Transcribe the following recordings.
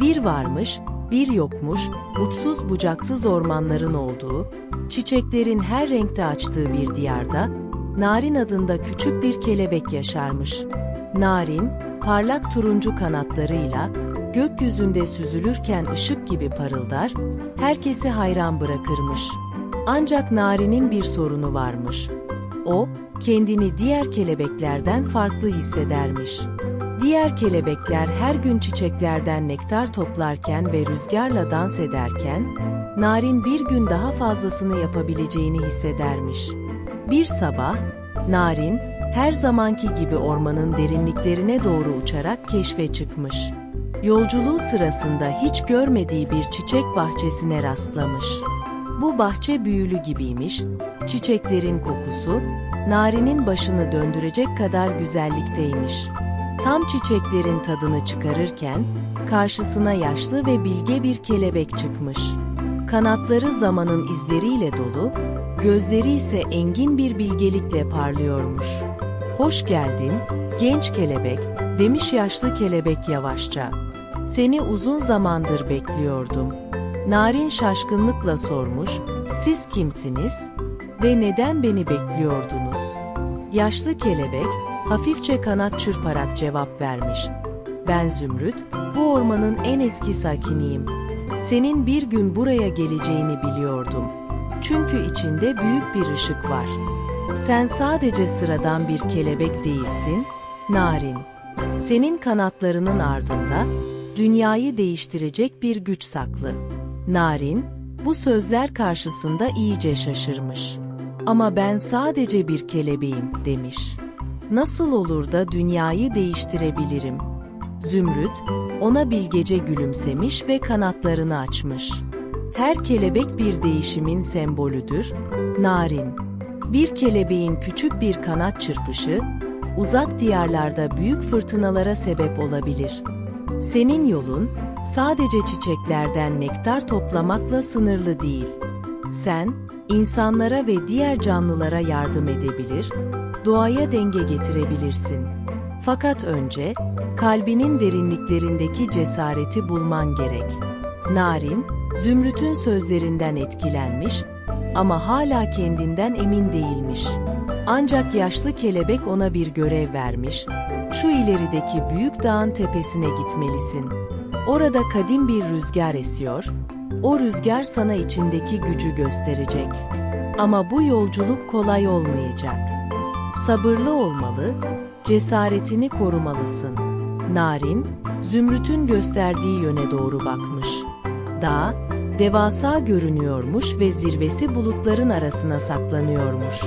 Bir varmış, bir yokmuş, uçsuz bucaksız ormanların olduğu, çiçeklerin her renkte açtığı bir diyarda, Narin adında küçük bir kelebek yaşarmış. Narin, parlak turuncu kanatlarıyla, gökyüzünde süzülürken ışık gibi parıldar, herkesi hayran bırakırmış. Ancak Narin'in bir sorunu varmış. O, kendini diğer kelebeklerden farklı hissedermiş. Diğer kelebekler her gün çiçeklerden nektar toplarken ve rüzgarla dans ederken, Narin bir gün daha fazlasını yapabileceğini hissedermiş. Bir sabah, Narin, her zamanki gibi ormanın derinliklerine doğru uçarak keşfe çıkmış. Yolculuğu sırasında hiç görmediği bir çiçek bahçesine rastlamış. Bu bahçe büyülü gibiymiş, çiçeklerin kokusu, Narin'in başını döndürecek kadar güzellikteymiş. Tam çiçeklerin tadını çıkarırken, karşısına yaşlı ve bilge bir kelebek çıkmış. Kanatları zamanın izleriyle dolu, gözleri ise engin bir bilgelikle parlıyormuş. Hoş geldin, genç kelebek, demiş yaşlı kelebek yavaşça. Seni uzun zamandır bekliyordum. Narin şaşkınlıkla sormuş, siz kimsiniz ve neden beni bekliyordunuz? Yaşlı kelebek, hafifçe kanat çırparak cevap vermiş. Ben Zümrüt, bu ormanın en eski sakiniyim. Senin bir gün buraya geleceğini biliyordum. Çünkü içinde büyük bir ışık var. Sen sadece sıradan bir kelebek değilsin, Narin. Senin kanatlarının ardında dünyayı değiştirecek bir güç saklı. Narin, bu sözler karşısında iyice şaşırmış. Ama ben sadece bir kelebeğim demiş. Nasıl olur da dünyayı değiştirebilirim? Zümrüt, ona bilgece gülümsemiş ve kanatlarını açmış. Her kelebek bir değişimin sembolüdür. Narin. Bir kelebeğin küçük bir kanat çırpışı, uzak diyarlarda büyük fırtınalara sebep olabilir. Senin yolun, sadece çiçeklerden nektar toplamakla sınırlı değil. Sen, insanlara ve diğer canlılara yardım edebilir, doğaya denge getirebilirsin. Fakat önce, kalbinin derinliklerindeki cesareti bulman gerek. Narin, Zümrüt'ün sözlerinden etkilenmiş ama hala kendinden emin değilmiş. Ancak yaşlı kelebek ona bir görev vermiş. Şu ilerideki büyük dağın tepesine gitmelisin. Orada kadim bir rüzgar esiyor. O rüzgar sana içindeki gücü gösterecek. Ama bu yolculuk kolay olmayacak. Sabırlı olmalı, cesaretini korumalısın. Narin, Zümrüt'ün gösterdiği yöne doğru bakmış. Dağ, devasa görünüyormuş ve zirvesi bulutların arasına saklanıyormuş.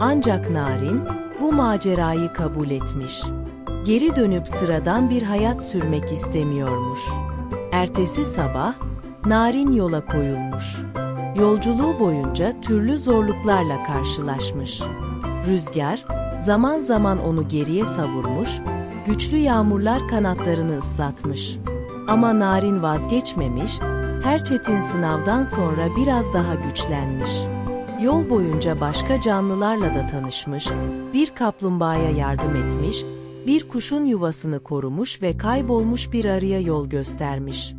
Ancak Narin, bu macerayı kabul etmiş. Geri dönüp sıradan bir hayat sürmek istemiyormuş. Ertesi sabah, Narin yola koyulmuş. Yolculuğu boyunca türlü zorluklarla karşılaşmış. Rüzgar, zaman zaman onu geriye savurmuş, güçlü yağmurlar kanatlarını ıslatmış. Ama Narin vazgeçmemiş, her çetin sınavdan sonra biraz daha güçlenmiş. Yol boyunca başka canlılarla da tanışmış, bir kaplumbağaya yardım etmiş, bir kuşun yuvasını korumuş ve kaybolmuş bir arıya yol göstermiş.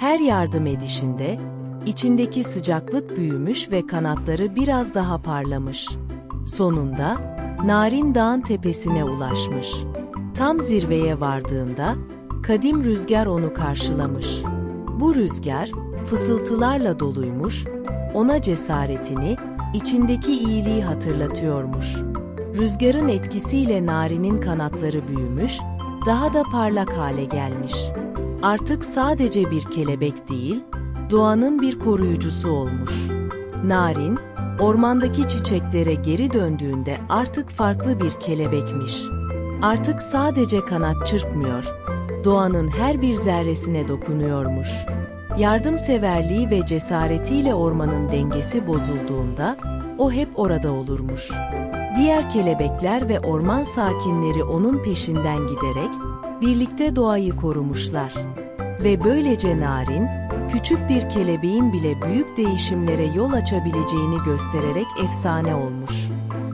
Her yardım edişinde, içindeki sıcaklık büyümüş ve kanatları biraz daha parlamış. Sonunda, Narin Dağ'ın tepesine ulaşmış. Tam zirveye vardığında, kadim rüzgar onu karşılamış. Bu rüzgar, fısıltılarla doluymuş, ona cesaretini, içindeki iyiliği hatırlatıyormuş. Rüzgarın etkisiyle Nari'nin kanatları büyümüş, daha da parlak hale gelmiş. Artık sadece bir kelebek değil, doğanın bir koruyucusu olmuş. Narin, ormandaki çiçeklere geri döndüğünde artık farklı bir kelebekmiş. Artık sadece kanat çırpmıyor, doğanın her bir zerresine dokunuyormuş. Yardımseverliği ve cesaretiyle ormanın dengesi bozulduğunda o hep orada olurmuş. Diğer kelebekler ve orman sakinleri onun peşinden giderek birlikte doğayı korumuşlar. Ve böylece Narin, küçük bir kelebeğin bile büyük değişimlere yol açabileceğini göstererek efsane olmuş.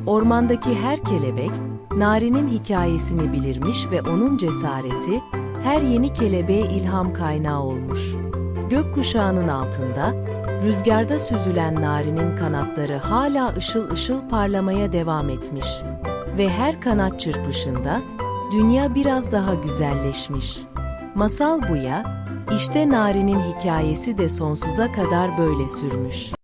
Ormandaki her kelebek, Narin'in hikayesini bilirmiş ve onun cesareti, her yeni kelebeğe ilham kaynağı olmuş. Gökkuşağının altında, rüzgarda süzülen narinin kanatları hala ışıl ışıl parlamaya devam etmiş. Ve her kanat çırpışında, dünya biraz daha güzelleşmiş. Masal bu ya, işte Nari'nin hikayesi de sonsuza kadar böyle sürmüş.